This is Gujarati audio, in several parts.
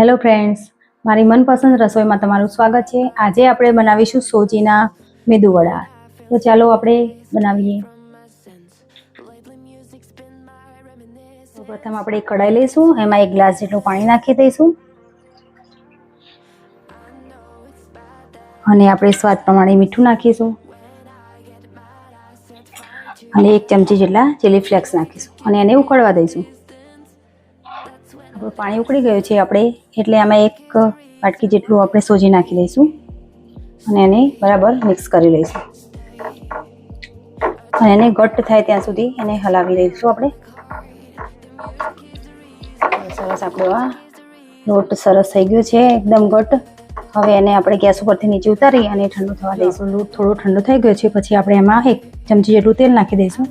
હેલો ફ્રેન્ડ્સ મારી મનપસંદ રસોઈમાં તમારું સ્વાગત છે. આજે આપણે બનાવીશું સોજીના મેદુવડા તો ચાલો આપણે બનાવીએ. પ્રથમ આપણે કઢાઈ લઈશું. એમાં એક ગ્લાસ જેટલું પાણી નાખી દઈશું. અને આપણે સ્વાદ પ્રમાણે મીઠું નાખીશું. અને એક ચમચી જેટલા ચીલી ફ્લેક્સ નાખીશું. અને એને ઉકળવા દઈશું. આપણું પાણી ઉકળી ગયું છે આપણે, એટલે આમાં એક વાટકી જેટલું આપણે સોજી નાખી દઈશું અને એને બરાબર મિક્સ કરી લઈશું. અને એને ઘટ્ટ થાય ત્યાં સુધી એને હલાવી લઈશું આપણે. સરસ આપણો આ લોટ સરસ થઈ ગયો છે, એકદમ ઘટ્ટ. હવે એને આપણે ગેસ ઉપરથી નીચે ઉતારી અને ઠંડુ થવા દઈશું. લોટ થોડો ઠંડો થઈ ગયો છે, પછી આપણે એમાં એક ચમચી જેટલું તેલ નાખી દઈશું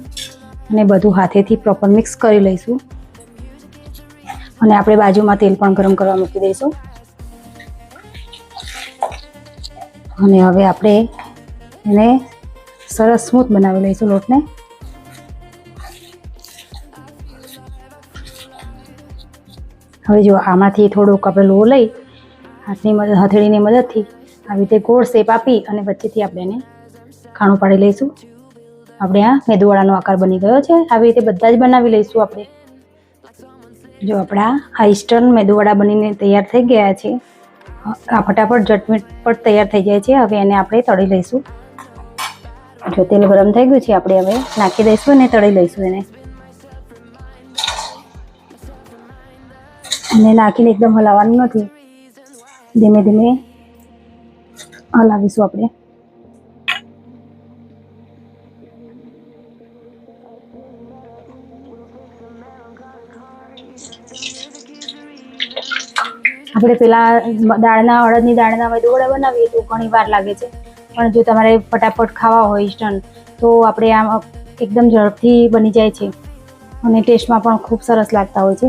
અને બધું હાથેથી પ્રોપર મિક્સ કરી લઈશું. અને આપણે બાજુમાં તેલ પણ ગરમ કરવા મૂકી દઈશું. અને હવે આપણે એને સરસ સ્મૂથ બનાવી લઈશું લોટને. હવે જો આમાંથી થોડુંક આપણે લો લઈ, હાથની મદદ, હથેળીની મદદથી આવી રીતે ગોળ શેપ આપી અને વચ્ચેથી આપણે એને ખાણું પાડી લઈશું. આપણે આ મેદુવાળાનો આકાર બની ગયો છે. આવી રીતે બધા જ બનાવી લઈશું આપણે. જો આપણા આ મેદુવડા બનીને તૈયાર થઈ ગયા છે. આ ફટાફટ ઝટપટ તૈયાર થઈ જાય છે. હવે એને આપણે તળી લઈશું. જો તેલ ગરમ થઈ ગયું છે, આપણે હવે નાખી દઈશું અને તળી લઈશું એને. અને નાખીને એકદમ હલાવવાનું નથી. ધીમે ધીમે હલાવીશું આપણે. આપણે પેલા દાળના, અડદની દાળના મેદુવડા બનાવીએ તો ઘણી વાર લાગે છે. પણ જો તમારે ફટાફટ ખાવા હોય ઇન્સ્ટન્ટ તો આપણે આમ એકદમ ઝડપથી બની જાય છે. અને ટેસ્ટમાં પણ ખૂબ સરસ લાગતા હોય છે.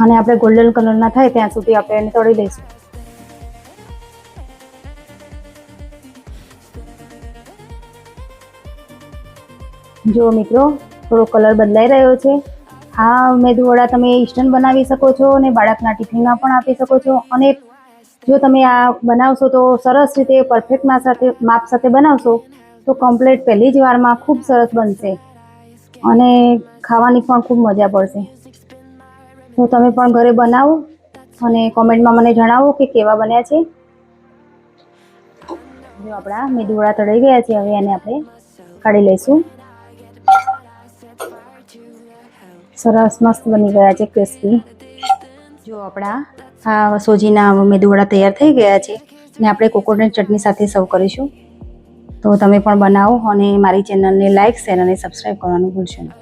અને આપણે ગોલ્ડન કલરના થાય ત્યાં સુધી આપણે એને તળી લઈશું. જો મિત્રો, થોડો કલર બદલાઈ રહ્યો છે. આ મેદુવડા તમે ઇન્સ્ટન્ટ બનાવી શકો છો અને બાળકના ટિફિનમાં પણ આપી શકો છો. અને જો તમે આ બનાવશો તો સરસ રીતે પરફેક્ટ માપ સાથે માપ સાથે બનાવશો તો કમ્પ્લેટ પહેલી જ વારમાં ખૂબ સરસ બનશે. અને ખાવાની પણ ખૂબ મજા પડશે. તો તમે પણ ઘરે બનાવો અને કોમેન્ટમાં મને જણાવો કે કેવા બન્યા છે. જો આપણા મેદુવડા તળાઈ ગયા છે, હવે એને આપણે કાઢી લઈશું. સરસ મસ્ત બની ગયા છે ક્રિસ્પી જો આપણા આ સોજીના મેદુવડા તૈયાર થઈ ગયા છે અને આપણે કોકોનટ ચટણી સાથે સર્વ કરીશું. તો તમે પણ બનાવો અને મારી ચેનલને લાઇક શેર અને સબસ્ક્રાઈબ કરવાનું ભૂલશો નહીં.